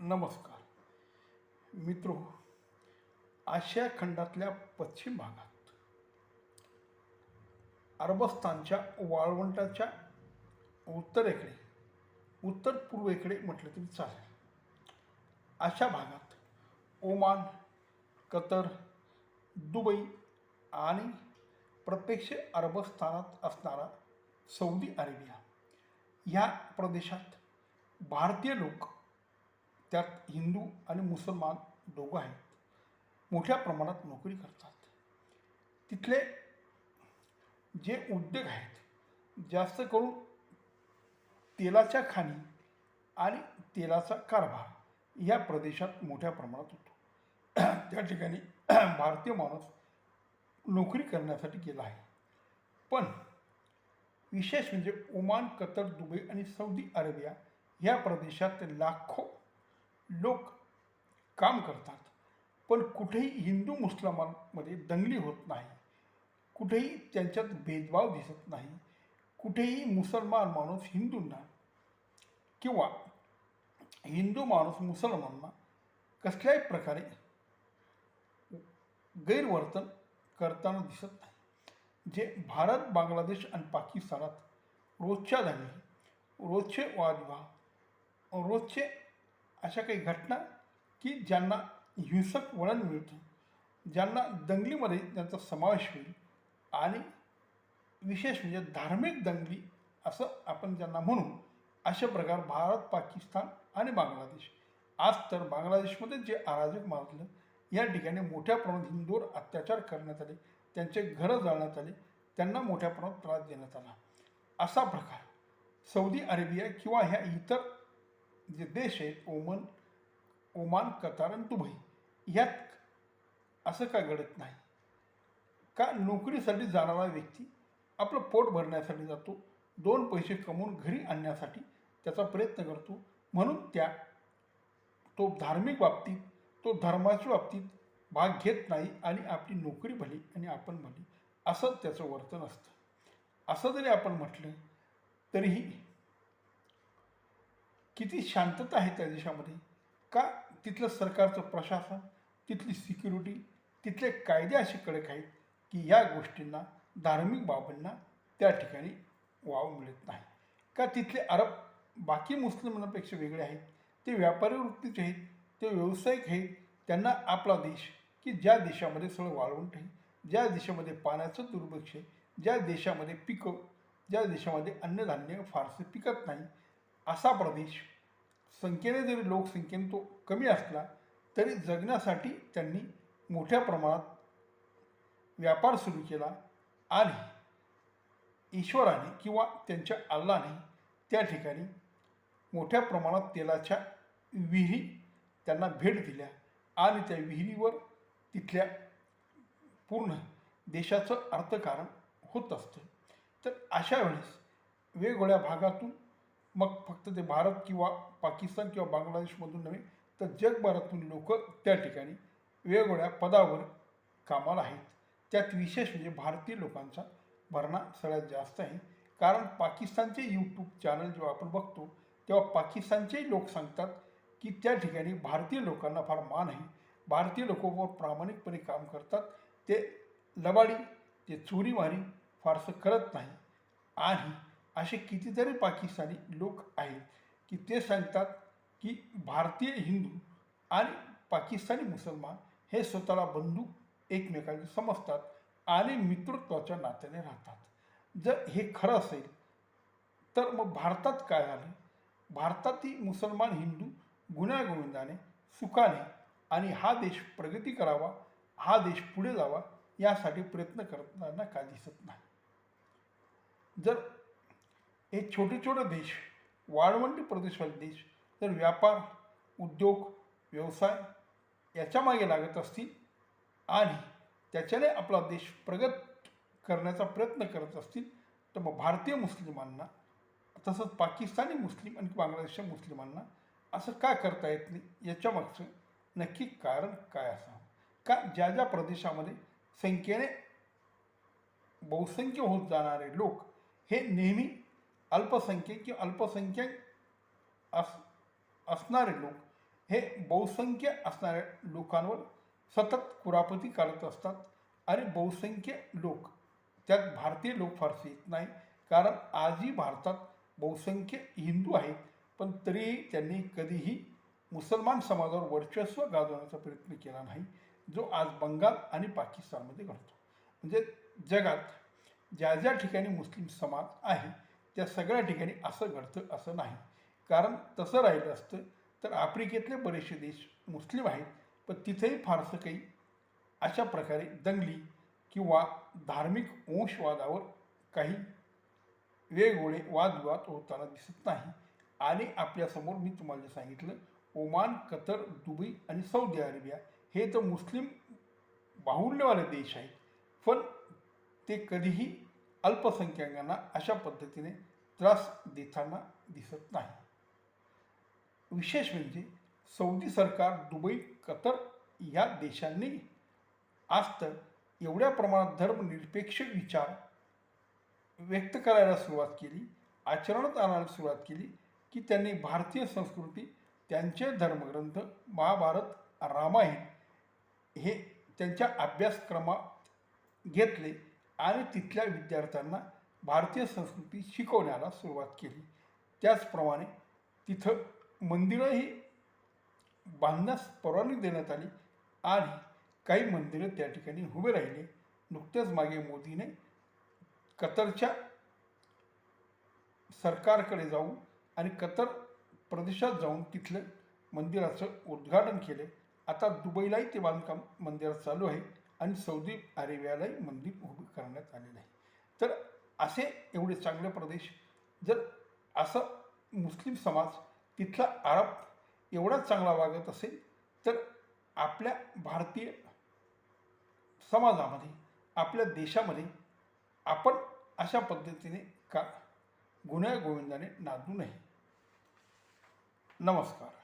नमस्कार. मित्रो आशिया खंडातल्या पश्चिम भागात अरबस्तानच्या वाळवंटाच्या उत्तरेकडे उत्तर पूर्वेकडे म्हटलं तरी चालेल. अशा भागात ओमान कतर दुबई आणि प्रत्यक्ष अरबस्थानात असणारा सौदी अरेबिया ह्या प्रदेशात भारतीय लोक त्यात हिंदू आणि मुसलमान दोघं आहेत. मोठ्या प्रमाणात नोकरी करतात. तिथले जे उद्योग आहेत जास्त करून तेलाच्या खाणी आणि तेलाचा कारभार या प्रदेशात मोठ्या प्रमाणात होतो. त्या ठिकाणी भारतीय माणूस नोकरी करण्यासाठी गेला आहे. पण विशेष म्हणजे ओमान कतर दुबई आणि सौदी अरेबिया या प्रदेशात लाखो लोक काम करतात. पण कुठेही हिंदू मुस्लिमांमध्ये दंगली होत नाही. कुठेही त्यांच्यात भेदभाव दिसत नाही. कुठेही मुसलमान माणूस हिंदूंना किंवा हिंदू माणूस मुसलमानांना कसल्याही प्रकारे गैरवर्तन करताना दिसत नाही. जे भारत बांगलादेश आणि पाकिस्तानात रोजच्या दंगली रोजचे वादविवाद रोजचे अशा काही घटना की ज्यांना हिंसक वळण मिळतं ज्यांना दंगलीमध्ये त्यांचा समावेश होईल आणि विशेष म्हणजे धार्मिक दंगली असं आपण ज्यांना म्हणू अशा प्रकार भारत पाकिस्तान आणि बांगलादेश. आज तर बांगलादेशमध्ये जे अराजक माजलं या ठिकाणी मोठ्या प्रमाणात हिंदूवर अत्याचार करण्यात आले त्यांचे घरं जाळण्यात आले त्यांना मोठ्या प्रमाणात त्रास देण्यात आला. असा प्रकार सौदी अरेबिया किंवा ह्या इतर जे देश आहेत ओमन ओमान कतार आणि दुबई यात असं का घडत नाही. का नोकरीसाठी जाणारा व्यक्ती आपलं पोट भरण्यासाठी जातो दोन पैसे कमवून घरी आणण्यासाठी त्याचा प्रयत्न करतो. म्हणून त्या तो धार्मिक बाबतीत तो धर्माच्या बाबतीत भाग घेत नाही आणि आपली नोकरी भली आणि आपण भली असं त्याचं वर्तन असतं. असं जरी आपण म्हटलं तरीही किती शांतता आहे त्या देशामध्ये? का तिथलं सरकारचं प्रशासन तिथली सिक्युरिटी तिथले कायदे असे कडक आहेत की या गोष्टींना धार्मिक बाबींना त्या ठिकाणी वाव मिळत नाही? का तिथले अरब बाकी मुस्लिमांपेक्षा वेगळे आहेत? ते व्यापारी वृत्तीचे आहेत? ते व्यावसायिक आहेत? त्यांना आपला देश की ज्या देशामध्ये सगळं वाळवंट आहे ज्या देशामध्ये पाण्याचं दुर्भिक्ष आहे ज्या देशामध्ये पिकं ज्या देशामध्ये अन्नधान्य फारसे पिकत नाही असा प्रदेश संख्येने जरी लोकसंख्येने तो कमी असला तरी जगण्यासाठी त्यांनी मोठ्या प्रमाणात व्यापार सुरू केला आणि ईश्वराने किंवा त्यांच्या अल्लाने त्या ठिकाणी मोठ्या प्रमाणात तेलाच्या विहिरी त्यांना भेट दिल्या आणि त्या विहिरीवर तिथल्या पूर्ण देशाचं अर्थकारण होत असतं. तर अशा वेळेस वेगवेगळ्या भागातून मग फक्त ते भारत किंवा पाकिस्तान किंवा बांगलादेशमधून नव्हे तर जगभरातून लोक त्या ठिकाणी वेगवेगळ्या पदावर कामाला आहेत. त्यात विशेष म्हणजे भारतीय लोकांचा भरणा सगळ्यात जास्त आहे. कारण पाकिस्तानचे यूट्यूब चॅनल जेव्हा आपण बघतो तेव्हा पाकिस्तानचेही लोक सांगतात की त्या ठिकाणी भारतीय लोकांना फार मान आहे. भारतीय लोकांवर प्रामाणिकपणे काम करतात. ते लबाडी ते चोरीमारी फारसं करत नाही. आणि असे कितीतरी पाकिस्तानी लोक आहेत की ते सांगतात की भारतीय हिंदू आणि पाकिस्तानी मुसलमान हे स्वतःला बंधू एकमेकांचे समजतात आणि मित्रत्वाच्या नात्याने राहतात. जर हे खरं असेल तर मग भारतात काय झालं? भारतातील मुसलमान हिंदू गुण्यागोविंदाने सुखाने आणि हा देश प्रगती करावा हा देश पुढे जावा यासाठी प्रयत्न करताना का दिसत नाही. जर हे छोटे छोटे देश वाळवंटी प्रदेशातील देश जर व्यापार उद्योग व्यवसाय याच्या मागे लागत असतील आणि त्याच्याने आपला देश प्रगत करण्याचा प्रयत्न करत असतील तर मग भारतीय मुस्लिमांना तसंच पाकिस्तानी मुस्लिम आणि बांगलादेशच्या मुस्लिमांना असं का करता येत नाही? याच्यामागचं नक्की कारण काय असावं? का ज्या ज्या प्रदेशामध्ये संख्येने बहुसंख्य होत जाणारे लोक हे नेहमी अल्पसंख्यक किंवा अल्पसंख्यक अस असणारे लोक हे बहुसंख्य असणाऱ्या लोकांवर सतत कुरापती काढत असतात. आणि बहुसंख्य लोक त्यात भारतीय लोक फारसे येत नाही. कारण आजही भारतात बहुसंख्य हिंदू आहेत पण तरीही त्यांनी कधीही मुसलमान समाजावर वर्चस्व गाजवण्याचा प्रयत्न केला नाही जो आज बंगाल आणि पाकिस्तानमध्ये घडतो. म्हणजे जगात ज्या ज्या ठिकाणी मुस्लिम समाज आहे त्या सगळ्या ठिकाणी असं घडतं असं नाही. कारण तसं राहिलं असतं तर आफ्रिकेतले बरेचसे देश मुस्लिम आहेत पण तिथेही फारसं काही अशा प्रकारे दंगली किंवा धार्मिक वंशवादावर काही वेगवेगळे वादविवाद होताना दिसत नाही. आणि आपल्यासमोर मी तुम्हाला सांगितलं ओमान कतर दुबई आणि सौदी अरेबिया हे तर मुस्लिम बाहुल्यवाले देश आहेत. पण ते कधीही अल्पसंख्याकांना अशा पद्धतीने त्रास देताना दिसत नाही. विशेष म्हणजे सौदी सरकार दुबई कतर या देशांनी आज तर एवढ्या प्रमाणात धर्मनिरपेक्ष विचार व्यक्त करायला सुरुवात केली आचरणात आणायला सुरुवात केली की त्यांनी भारतीय संस्कृती त्यांचे धर्मग्रंथ महाभारत रामायण हे त्यांच्या अभ्यासक्रमात घेतले आणि तिथल्या विद्यार्थ्यांना भारतीय संस्कृती शिकवण्याला सुरुवात केली. त्याचप्रमाणे तिथं मंदिरंही बांधण्यास परवानगी देण्यात आली आणि काही मंदिरं त्या ठिकाणी उभे राहिले. नुकतेच मागे मोदीने कतरच्या सरकारकडे जाऊन आणि कतर प्रदेशात जाऊन तिथलं मंदिराचं उद्घाटन केले. आता दुबईलाही ते बांधकाम मंदिरात चालू आहे. आणि सौदी अरेबियालाही मंदिर उभं करण्यात आलेलं आहे तर असे एवढे चांगले प्रदेश जर असं मुस्लिम समाज तिथला अरब एवढा चांगला वागत असेल तर आपल्या भारतीय समाजामध्ये आपल्या देशामध्ये आपण अशा पद्धतीने का गुन्ह्या गोविंदाने नांदू नये. नमस्कार.